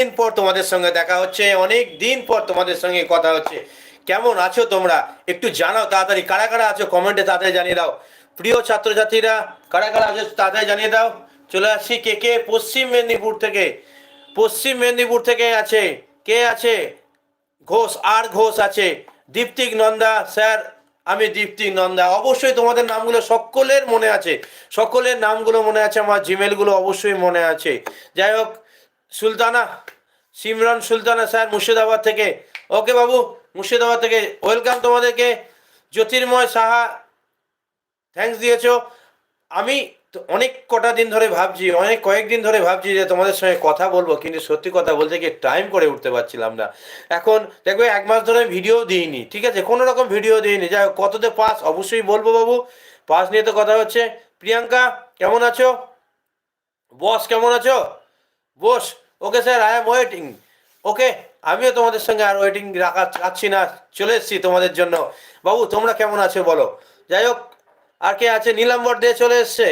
দিন পর তোমাদের সঙ্গে দেখা হচ্ছে, অনেক দিন পর তোমাদের সঙ্গে কথা হচ্ছে। কেমন আছো তোমরা? একটু জানাও তাড়াতাড়ি, কারা কারা আছো? কমেন্টে তাড়াতাড়ি জানিয়ে দাও। প্রিয় ছাত্রছাত্রীরা, কারা কারা আছো তাড়াতাড়ি জানিয়ে দাও। চলে আসছি কে কে? পশ্চিম মেদিনীপুর থেকে। পশ্চিম মেদিনীপুর থেকে আছে। কে আছে? ঘোষ, আর ঘোষ আছে। দীপ্তিক নন্দা, স্যার, আমি দীপ্তিক নন্দা। অবশ্যই তোমাদের নামগুলো সকলের মনে আছে। সকলের নামগুলো মনে আছে, আমার জিমেলগুলো অবশ্যই মনে আছে। যাই হোক সুলতানা, সিমরান সুলতানা স্যার মুর্শিদাবাদ থেকে। ওকে বাবু, মুর্শিদাবাদ থেকে। ওয়েলকাম তোমাদেরকে। জ্যোতির্ময় সাহা থ্যাঙ্কস দিয়েছ। আমি অনেক কটা দিন ধরে ভাবছি, অনেক কয়েকদিন ধরে ভাবছি যে তোমাদের সঙ্গে কথা বলব, কিন্তু সত্যি কথা বলতে গিয়ে টাইম করে উঠতে পারছিলাম না। এখন দেখবে এক মাস ধরে ভিডিও দিইনি, ঠিক আছে? কোনো রকম ভিডিও দিইনি। যাই হোক, কততে পাস অবশ্যই বলব বাবু। পাস নিয়ে তো কথা হচ্ছে। প্রিয়াঙ্কা, কেমন আছো? বস কেমন আছো? Boss, okay sir I am waiting okay, আমিও তোমাদের সঙ্গে আর ওয়েটিং রাখা চাচ্ছি না, চলে এসেছি তোমাদের জন্য। বাবু, তোমরা কেমন আছো বলো। যাই হোক, আর কে আছে? নীলাম্বর দিয়ে চলে এসছে।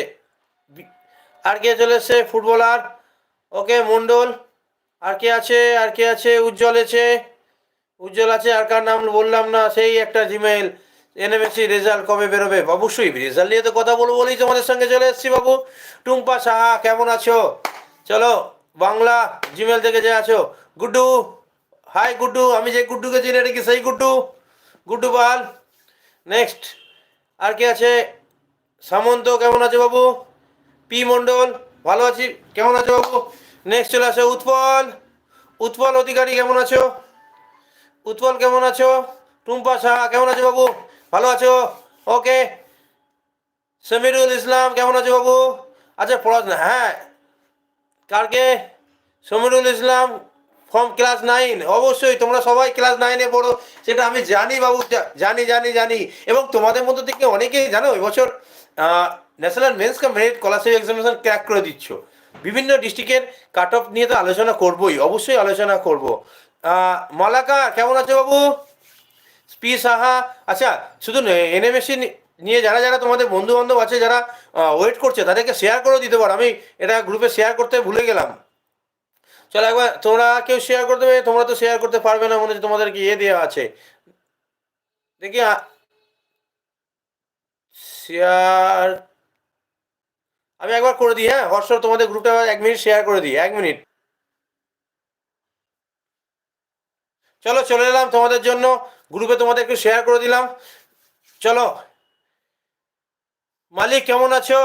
আর কে চলে এসছে? ফুটবলার। ওকে, মণ্ডল। আর কে আছে? আর কে আছে? উজ্জ্বল আছে। উজ্জ্বল আছে, আর কার নাম বললাম না, সেই একটা জিমেইল এনএমএসসি রেজাল্ট কবে বেরোবে? অবশ্যই রেজাল্ট নিয়ে তো কথা বলব বলেই তোমাদের সঙ্গে চলে এসেছি বাবু। টুম্পা সাহা, কেমন আছো? চলো। বাংলা জিমেল থেকে যে আছো, গুড্ডু হাই গুড্ডু, আমি যে গুড্ডুকে চিনি, এটা কি সেই গুড্ডু? গুড্ডু পাল। নেক্সট আর কে আছে? সামন্ত, কেমন আছে বাবু? পি মণ্ডল, ভালো আছি, কেমন আছো বাবু? নেক্সট চলে আসো, উৎপল। উৎপল অধিকারী, কেমন আছো? উৎপল, কেমন আছো? টুম্পা সাহা কেমন আছো বাবু? ভালো আছো? ওকে সমীরুল ইসলাম, কেমন আছো বাবু? আচ্ছা পড়াশোনা হ্যাঁ কারকে? Samirul Islam from class nine অবশ্যই, তোমরা সবাই ক্লাস নাইনে পড়ো। সেটা আমি জানি বাবু জানি জানি জানি। এবং তোমাদের মধ্যে থেকে অনেকেই জানো এবছর national means cum merit scholarship examination crack করে দিচ্ছ। বিভিন্ন ডিস্ট্রিক্টের কাট অফ নিয়ে তো আলোচনা করবোই, অবশ্যই আলোচনা করব। মালাকা, কেমন আছো বাবু? পি সাহা আচ্ছা শুধু এনএমএসসি নিয়ে যারা যারা তোমাদের বন্ধু বান্ধব আছে, যারা ওয়েট করছে, তাদেরকে শেয়ার করে দিতে পারো। আমি এটা গ্রুপে শেয়ার করতে ভুলে গেলাম। চলো একবার, তোমরা কেউ শেয়ার করতে পারবে? তোমরা তো শেয়ার করতে পারবে না, মনে হচ্ছে তোমাদেরকে ইয়ে দেওয়া আছে। দেখি শেয়ার আমি একবার করে দিই হ্যাঁ? হোয়াটসঅ্যাপ তোমাদের গ্রুপটা এক মিনিট শেয়ার করে দিই, এক মিনিট চলো, চলে এলাম তোমাদের জন্য। গ্রুপে তোমাদের একটু শেয়ার করে দিলাম। চলো মালিক কেমন আছো?